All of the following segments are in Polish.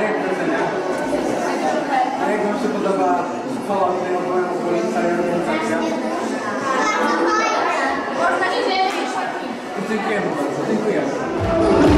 A jak wrażenia? A jak wam się podoba szkoła, której odbyłem okolica i organizacja? Dziękujemy bardzo, dziękujemy.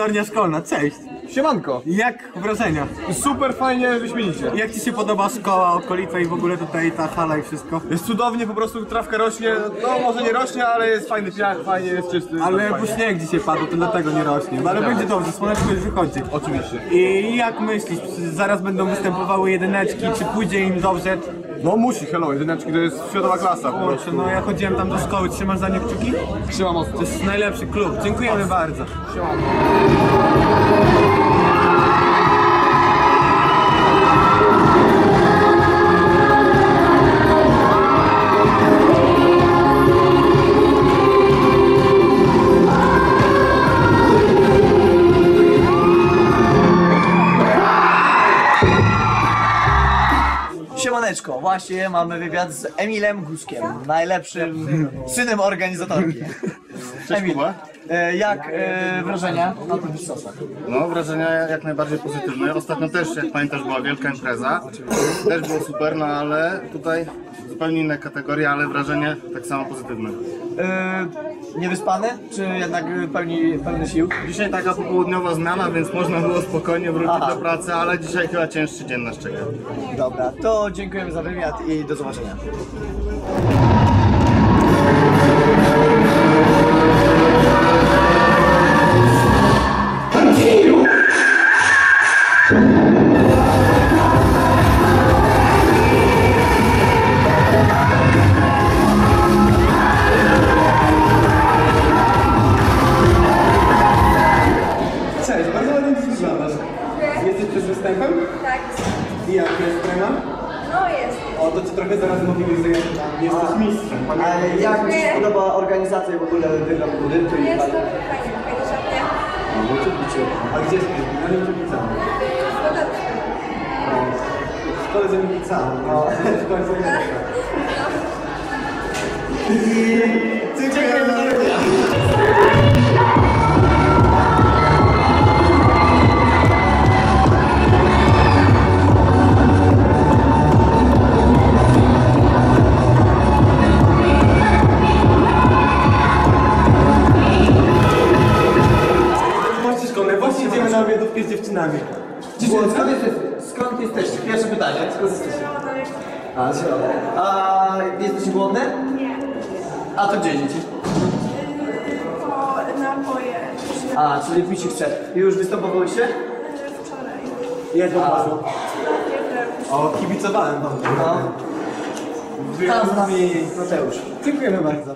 Telewizornia szkolna, cześć! Siemanko! Jak wrażenia? Super fajnie, wyśmienicie. Jak Ci się podoba szkoła, okolica i w ogóle tutaj ta hala i wszystko? Jest cudownie, po prostu trawka rośnie, no może nie rośnie, ale jest fajny piach, fajnie, jest czysty. Ale bo śnieg dzisiaj padł, to dlatego nie rośnie. Ale będzie dobrze, słoneczko już wychodzi. Oczywiście. I jak myślisz, zaraz będą występowały jedyneczki, czy pójdzie im dobrze? No musi, hello, jedyneczki to jest światowa klasa po Kurczę, prostu. no ja chodziłem tam do szkoły, trzymasz za nie kciuki? Trzyma mocno. To jest najlepszy klub, dziękujemy bardzo. Siemaneczko, właśnie mamy wywiad z Emilem Guskiem, najlepszym synem organizatorki. Emil, Kuba. e, jak e, wrażenia na wysosach? No, wrażenia jak najbardziej pozytywne. Ostatnio też, jak pamiętasz, była wielka impreza. Też było super, no ale tutaj zupełnie inne kategorie, ale wrażenie tak samo pozytywne. E, niewyspany, czy jednak pełni, pełny sił? Dzisiaj taka popołudniowa zmiana, więc można było spokojnie wrócić Aha. do pracy, ale dzisiaj chyba cięższy dzień nas czeka. Dobra, to dziękujemy za wywiad i do zobaczenia. I jak jest trema? no jest. O, to Ci trochę zaraz mobilizuje. Jesteś mistrzem. Ale jak Ci się podoba organizacja i w ogóle wygląd budynku i Jest fajnie? dobrze, fajnie, fajnie żarnie. A gdzie jesteś? Na Liczowicach. Podobnie. W szkole z Liczowicami. No, w szkole z Liczowicami. Dziękujemy dziewczynami. Skąd, jesteś, skąd jesteście? Pierwsze pytanie. Skąd jesteście? A, z. A jesteście głodne? Nie. A to gdzie dzieci? Po napoje. A, czyli mi się chce. I już występowałyście? Wczoraj. Jak wam. O, kibicowałem wam. No. Tam z nami Mateusz. Dziękujemy bardzo.